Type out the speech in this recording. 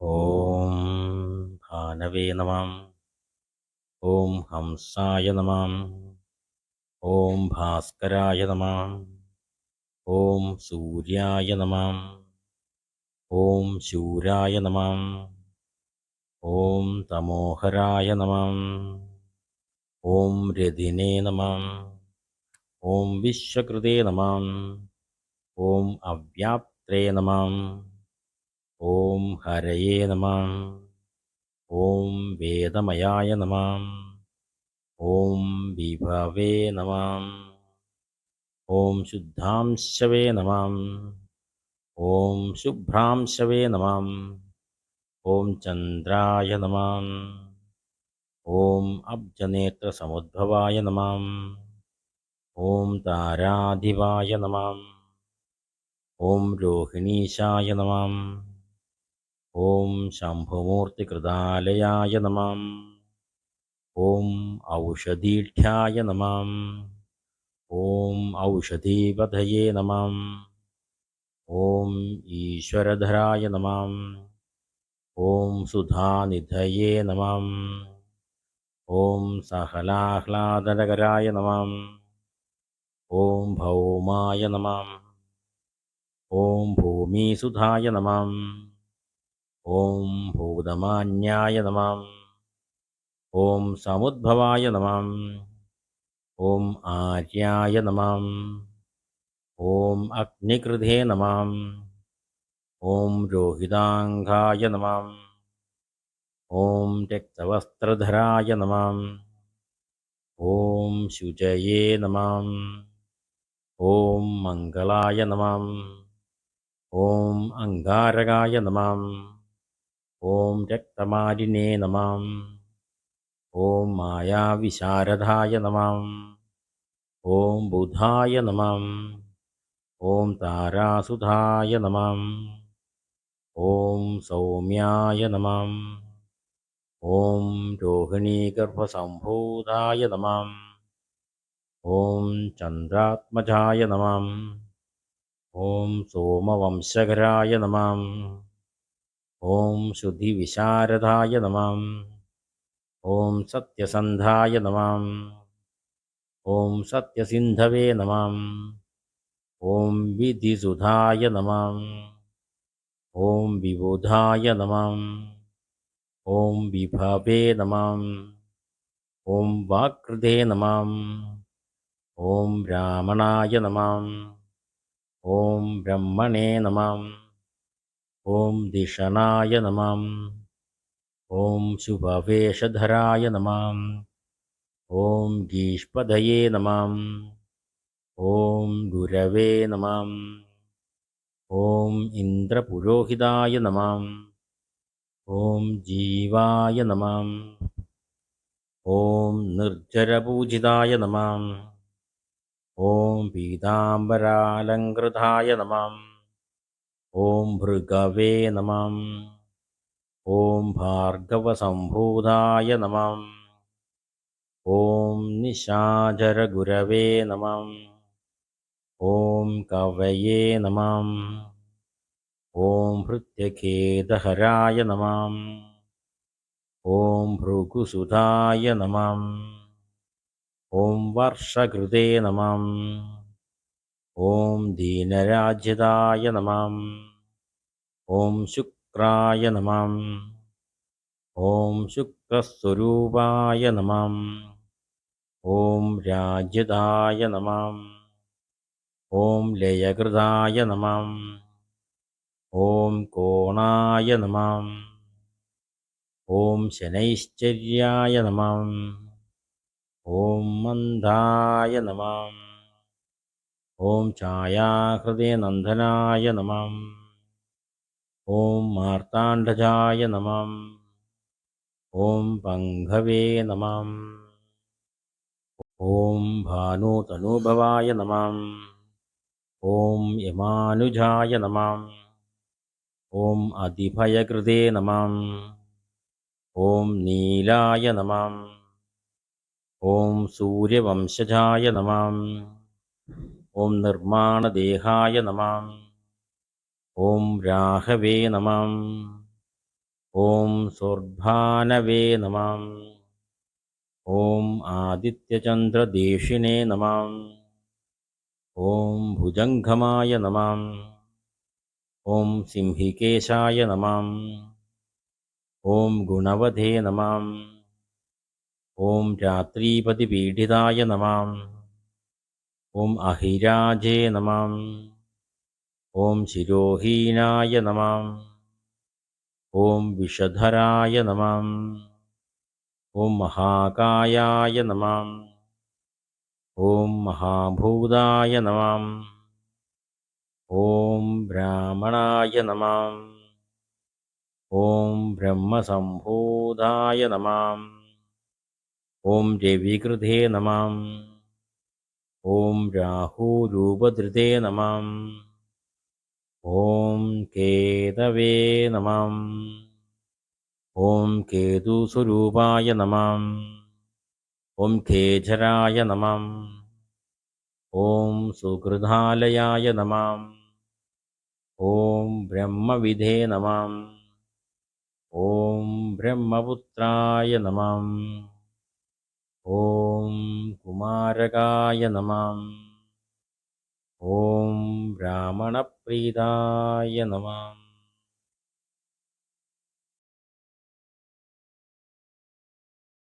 ഓം ഭാനവേ നമാം. ഓം ഹംസായ നമാം. ഓം ഭാസ്കരായ നമാം. ഓം സൂര്യായ നമാം. ഓം ശൂരായ നമാം. ഓം തമോഹരായ നമാം. ഓം രതിനേ നമാം. ഓം വിശ്വകൃതേ നമാം. ഓം അവ്യാപ്തേ നമാം. ഓം ഹരയേ നമ. ഓം വേദമയായ നമ. ഓം വിഭവേ നമ. ഓം ശുദ്ധാംശവേ നമ. ഓം ശുഭ്രാംശവേ നമ. ഓം ചന്ദ്രായ നമ. ഓം അബ്ജനേത്രസമുദ്ഭവായ നമ. ഓം താരാധിവായ നമ. ഓം രോഹിണീശായ നമ. ॐ शम्भुमूर्तिकृतालयाय नमः। ॐ औषधीढ्याय नमः। ॐ औषधीवधये नमः। ॐ ईश्वरधराय नमः। ॐ सुधानिधये नमः। ॐ सहलाह्लादनगराय नमः। ॐ भौमाय नमः। ॐ भूमिसुधाय नमः। ॐ भूतमान्याय नमः। ॐ समुद्भवाय नमः। ॐ आर्याय नमः। ॐ अग्निकृधे नमः। ॐ रोहिताङ्गाय नमः। ॐ त्यक्तवस्त्रधराय नमः। ॐ शुचये नमः। ॐ मङ्गलाय नमः। ॐ अङ्गारकाय नमः। ഓം രക്തമാലിനേ നമാം. ഓം മായാവിശാരദായ നമാം. ഓം ബുധായ നമാം. ഓം താരാസുധായ നമാം. ഓം സൗമ്യായ നമാം. ഓം രോഹിണീഗർഭസംഭൂതായ നമാം. ഓം ചന്ദ്രാത്മജായ നമാം. ഓം സോമവംശകരായ നമാം. ॐ शुद्धिविशारदाय नमः। ॐ सत्यसन्धाय नमः। ॐ सत्यसिन्धवे नमः। ॐ विधिसुधाय नमः। ॐ विबुधाय नमः। ॐ विभवे नमः। ॐ वाक्कृते नमः। ॐ ब्राह्मणाय नमः। ॐ ब्रह्मणे नमः। ॐ दिशनाय नमः। ॐ शुभवेशधराय नमः। ॐ गीष्पदये नमः। ॐ गुरवे नमः। ॐ इन्द्रपुरोहिताय नमः। ॐ जीवाय नमः। ॐ निर्जरपूजिताय नमः। ॐ पीताम्बरालङ्कृताय नमः। ഓം ഭൃഗവേ നമം. ഓം ഭാർഗവസംഭൂതായ നമം. ഓം നിശാചരഗുരവേ നമം. ഓം കവയേ നമം. ഓം ഹൃത്യഖേദഹരായ നമം. ഓം ഭൃഗുസുധായ നമം. ഓം വർഷകൃതേ നമം. ഓം ദീനരാജ്യതായ നമാം. ഓം ശുക്രായ നമാം. ഓം ശുക്രസ്വരൂപായ നമാം. ഓം രാജ്യതായ നമാം. ഓം ലയകൃതായ നമാം. ഓം കോണായ നമാം. ഓം ശനൈശ്ചര്യായ നമാം. ഓം മന്ദായ നമാം. ഓം ഛായാഹൃദയ നന്ദനായ നമം. ഓം മാർത്താണ്ഡജായ നമം. ഓം പങ്കവേ നമം. ഓം ഭാനുതനൂഭവായ നമം. ഓം യമാനുജായ നമം. ഓം അതിഭയകൃതേ നമം. ഓം നീലായ നമം. ഓം സൂര്യവംശജായ നമം. ॐ निर्माणदेहाय नमः ॐ राहवे नमः ॐ सोर्भानवे नमः ॐ आदित्यचन्द्रदेशिने नमः ॐ भुजङ्गमाय नमः ॐ सिंहिकेशाय नमः ॐ गुणवधे नमः ॐ रात्रीपतिपीडिताय नमः ॐ अहिराजे नमः। ॐ शिरोहीनाय नमः। ॐ विषधराय नमः। ॐ महाकायाय नमः। ॐ महाभूताय नमः। ॐ ब्राह्मणाय नमः। ॐ ब्रह्मसम्भूताय नमः। ॐ देवीकृते नमः। ഓം രാഹുരൂപധൃതേ നമം. ഓം കേതവേ നമം. ഓം കേതുസ്വരൂപായ നമം. ഓം കേജരായ നമം. ഓം സുഹൃതാലയായ നമം. ഓം ബ്രഹ്മവിധേ നമം. ഓം ബ്രഹ്മപുത്രായ നമം. ॐ कुमारकाय नमः ॐ ब्राह्मणप्रीताय नमः